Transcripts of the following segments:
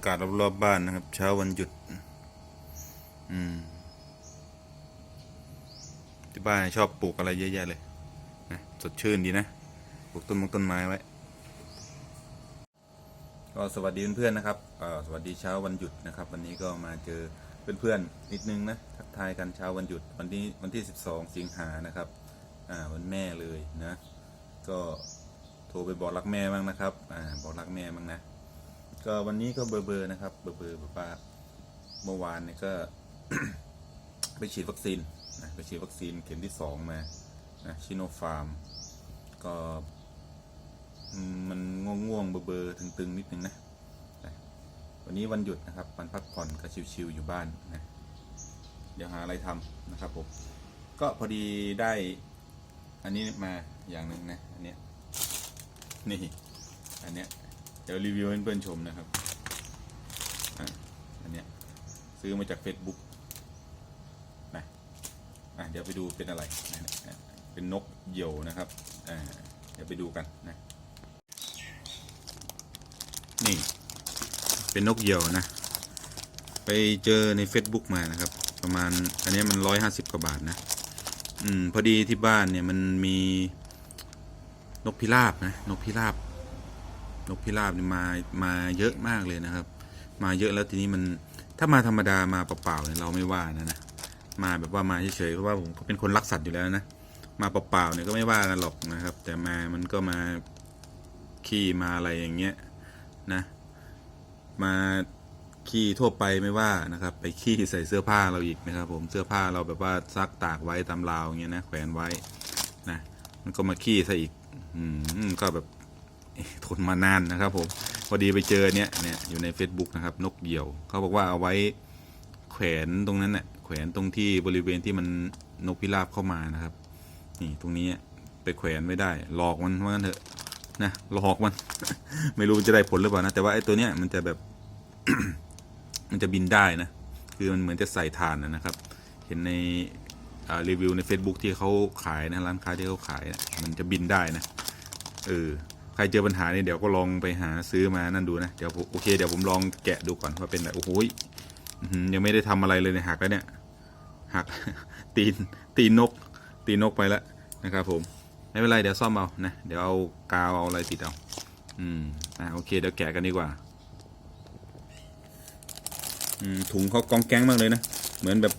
ากาศรอบๆบ้านนะครับ เช้าวันหยุด อืม ที่บ้านชอบปลูกอะไรเยอะแยะเลยนะสดชื่นดีนะ ปลูกต้นมงต้นไม้ไว้ ก็สวัสดีเพื่อนๆนะครับสวัสดีเช้าวันหยุดนะครับ วันนี้ก็มาเจอเพื่อนๆนิดนึงนะ ทักทายกันเช้าวันหยุด วันนี้วันที่ 12 สิงหานะครับ อ่า วันแม่เลยนะ ก็โทรไปบอกรักแม่บ้างนะครับ อ่า บอกรักแม่บ้างนะ ก็วันนี้ก็เบอร์เบอร์นะครับ เบอร์เบอร์แบบว่าเมื่อวานเนี่ยก็ ไปฉีดวัคซีนนะไปฉีดวัคซีนเข็มที่สองมานะชิโนฟาร์ม ก็มันง่วงๆเบอร์เบอร์ตึงๆ นิดนึงนะวันนี้วันหยุดนะครับวันพักผ่อนก็ชิวๆอยู่บ้านนะเดี๋ยวหาอะไรทำนะครับผมก็พอดีได้อันนี้มาอย่างหนึ่งนะอันเนี้ยนี่อันเนี้ย ดี๋ยวรีวิวให้เพื่อนชมนะครับอันเนี้ยซื้อมาจาก Facebook นะอะเดี๋ยวไปดูเป็นอะไรนะเป็นนกเหยี่ยวนะครับอ่าเดี๋ยวไปดูกันนะนี่เป็นนกเหยี่ยวนะ ไปเจอใน Facebook มานะครับ ประมาณอันนี้มันร้อยห้าสิบกว่าบาทนะ อืมพอดีที่บ้านเนี่ยมันมีนกพิราบนะ นกพิราบ นกพิราบนี่มามาเยอะมากเลยนะครับ มาเยอะแล้วทีนี้มันถ้ามาธรรมดามาเปล่าๆเนี่ยเราไม่ว่านะนะมาแบบว่ามาเฉยๆเพราะว่าผมก็เป็นคนรักสัตว์อยู่แล้วนะมาเปล่าๆเนี่ยก็ไม่ว่ากันหรอกนะครับ แต่มามันก็มาขี้มาอะไรอย่างเงี้ยนะมาขี้ทั่วไปไม่ว่านะครับ ไปขี้ใส่เสื้อผ้าเราอีกนะครับ ผมเสื้อผ้าเราแบบว่าซักตากไว้ตามราวอย่างเงี้ยนะแขวนไว้นะมันก็มาขี้ซะอีก อืมก็แบบ ทนมานานนะครับผมพอดีไปเจอเนี่ยเนี่ยอยู่ใน Facebook นะครับ นกเหยี่ยว เขาบอกว่าเอาไว้แขวนตรงนั้นเน่ะแขวนตรงที่บริเวณที่มันนกพิราบเข้ามานะครับ นี่ตรงนี้ไปแขวนไม่ได้ หลอกมันว่างั้นเถอะนะหลอกมัน ไม่รู้จะได้ผลหรือเปล่านะแต่ว่าไอ้ตัวเนี้ยมันจะแบบ มันจะบินได้นะคือมันเหมือนจะใส่ถ่านนะครับ เห็นในรีวิวใน Facebook ที่เขาขายนะร้านค้าที่เขาขายนะมันจะบินได้นะเออ รเจอปัญหาเนี่ยเดี๋ยวก็ลองไปหาซื้อมานั่นดูนะเดี๋ยวโอเคเดี๋ยวผมลองแกะดูก่อนว่าเป็นอะไรโอ้โหยอื้อหือยังไม่ได้ทำอะไรเลยเนี่ยหักแล้วเนี่ยหักตีนตีนนกตีนนกไปแล้วนะครับ ผมไม่เป็นไรเดี๋ยวซ่อมเอานะเดี๋ยวเอากาวเอาอะไรติดเอาอืมอ่าโอเคเดี๋ยวแกะกันดีกว่าอืมถุงเขากองแก๊งมากเลยนะเหมือนแบบ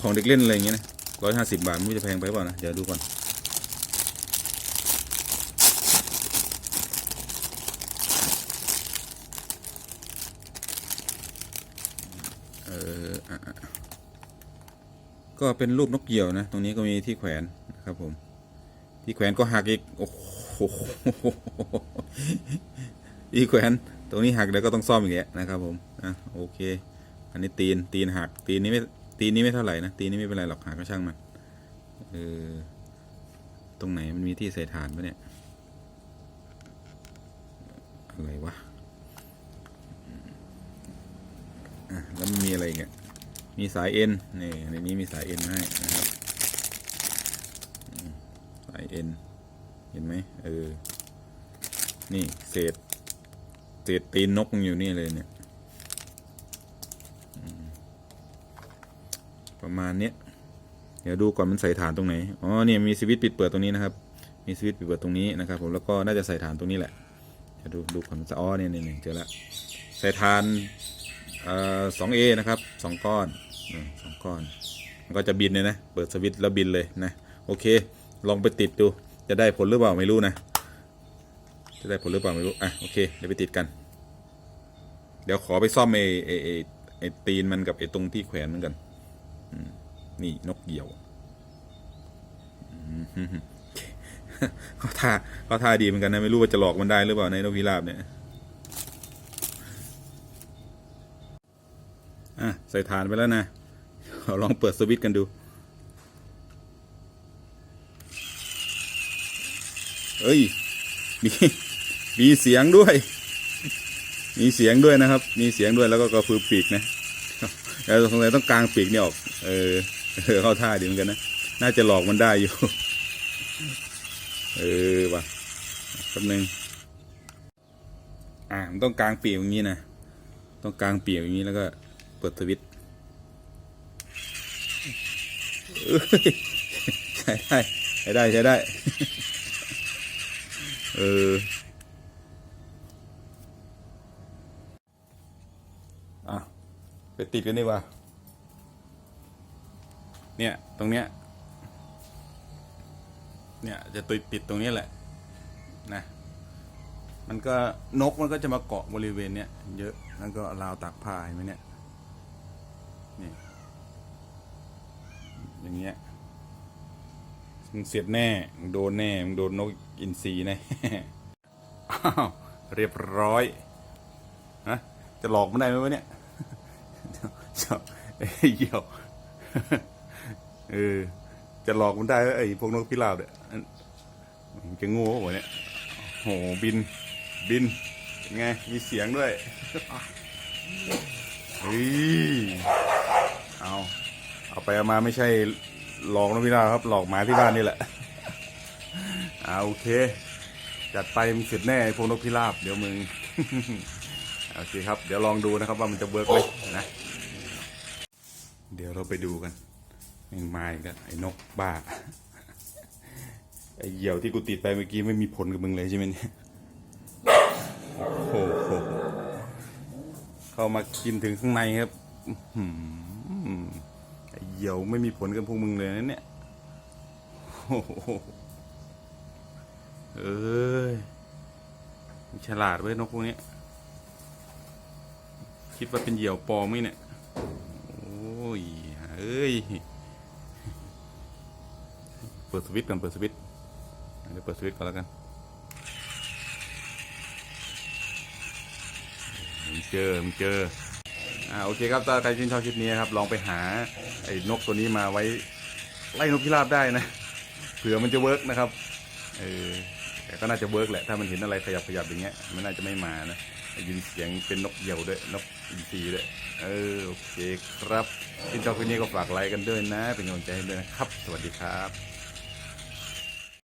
ของเด็กเล่นอะไรอย่างเงี้ยนะร้อยห้าสิบาทไม่รู้จะแพงไปเปล่านะเดี๋ยวดูก่อน เอออะอะ ก็เป็นรูปนกเหยี่ยวนะ ตรงนี้ก็มีที่แขวนนะครับผม ที่แขวนก็หักอีก โอ้โหที่แขวน ตรงนี้หักเดี๋ยวก็ต้องซ่อมอีกแล้วนะครับ ผมอะโอเค อันนี้ตีนตีนหัก ตีนนี้ไม่ตีนนี้ไม่เท่าไหร่นะตีนนี้ไม่เป็นไรหรอกหักก็ช่างมันเออตรงไหนมันมีที่ใส่ฐานปะเนี่ยอะไรวะอะแล้วมันมีอะไรอีกอะ มีสายเอ็นนี่ในนี้มีสายเอ็นมาให้นะครับสายเอ็นเห็นไหมเออนี่เศษเศษตีนนกอยู่นี่เลยเนี่ยประมาณเนี้ยเดี๋ยวดูก่อนมันใส่ฐานตรงไหน อ๋อ เนี่ยมีสวิตช์ปิดเปิดตรงนี้นะครับ มีสวิตช์ปิดเปิดตรงนี้นะครับ ผม แล้วก็น่าจะใส่ฐานตรงนี้แหละ เดี๋ยวดูดูก่อนมันจะอ๋อเนี่ยเนี่ยเจอแล้วใส่ฐานอ่าสองเอนะครับสองก้อน สองก้อน มันก็จะบินเลยนะ เปิดสวิตช์แล้วบินเลยนะ โอเค ลองไปติดดู จะได้ผลหรือเปล่าไม่รู้นะ จะได้ผลหรือเปล่าไม่รู้ อะ โอเค เดี๋ยวไปติดกัน เดี๋ยวขอไปซ่อมไอ้ไอ้ไอ้ไอ้ตีนมันกับไอ้ตรงที่แขวนมันกันนี่นกเหยี่ยวเขาท่าเขาท่าดีเหมือนกันนะ ไม่รู้ว่าจะหลอกมันได้หรือเปล่าในนกพิราบเนี่ยอะใส่ฐานไปแล้วนะ เราลองเปิดสวิตช์กันดูเอ้ยมีมีเสียงด้วย มีเสียงด้วยนะครับ มีเสียงด้วยแล้วก็กระพือปีกนะแล้วสงสัยต้องกลางปีกนี่ออกเออเออเข้าท่าดีเหมือนกันนะ น่าจะหลอกมันได้อยู่ เออว่ะแป๊บนึงอ่ามันต้องกลางปีกอย่างนี้นะ ต้องกลางปีกอย่างนี้แล้วก็เปิดสวิตช์เอ้ย ใช้ได้ใช้ได้ใช้ได้ เอออะไปติดกันดีกว่า เนี่ย ตรงเนี้ย เนี่ย จะติดติดตรงนี้แหละ นะ มันก็นกมันก็จะมาเกาะบริเวณเนี้ยเยอะ แล้วก็ราวตากผ้าเห็นไหมเนี่ย นี่ อย่างเงี้ยมึงเสียดแน่มึงโดนแน่มึงโดนนกอินทรีแน่อ้าวเรียบร้อยฮะจะหลอกมันได้ไหมวะเนี่ยชอบไอ้เหี้ยวเออจะหลอกมันได้ไอ้พวกนกพิราบเนี่ยมันจะโง่วะเนี่ยโหบิน บินเป็นไงมีเสียงด้วยเฮ้ยเอา เอาไปเอามาไม่ใช่หลอกนกพิราบครับ หลอกหมาที่บ้านนี่แหละเอาโอเค จัดไปมึงเสร็จแน่พวกนกพิราบเดี๋ยวมึงโอเคครับ เดี๋ยวลองดูนะครับว่ามันจะเวิร์กไหมนะ เดี๋ยวเราไปดูกันยังมาอีกแล้วไอ้นกบ้าไอ้เหยี่ยวที่กูติดไปเมื่อกี้ไม่มีผลกับมึงเลยใช่ไหมเนี่ยโอ้โหเข้ามากินถึงข้างในครับอื้อหือไอ้ เหี่ยวไม่มีผลกับพวกมึงเลยนะเนี่ยโอ้โหเอ้ยฉลาดเว้ยนกพวกนี้คิดว่าเป็นเหยี่ยวปลอมไหมเนี่ย โอ้ย เอ้ย เปิดสวิตช์ก่อนเปิดสวิตช์เดี๋ยวเปิดสวิตช์ก่อนแล้วกันมันเจอมันเจอ อ่าโอเคครับถ้าใครชื่นชอบคลิปนี้ครับลองไปหาไอ้นกตัวนี้มาไว้ไล่นกพิราบได้นะเผื่อมันจะเวิร์กนะครับเออแต่ก็น่าจะเวิร์กแหละถ้ามันเห็นอะไรขยับขยับอย่างเงี้ยมันน่าจะไม่มานะยินเสียงเป็นนกเหยี่ยวด้วยนกอินทรีด้วยเออโอเคครับชื่นชอบคลิปนี้ก็ฝากไลค์กันด้วยนะ เป็นกำลังใจให้ด้วยนะครับ สวัสดีครับ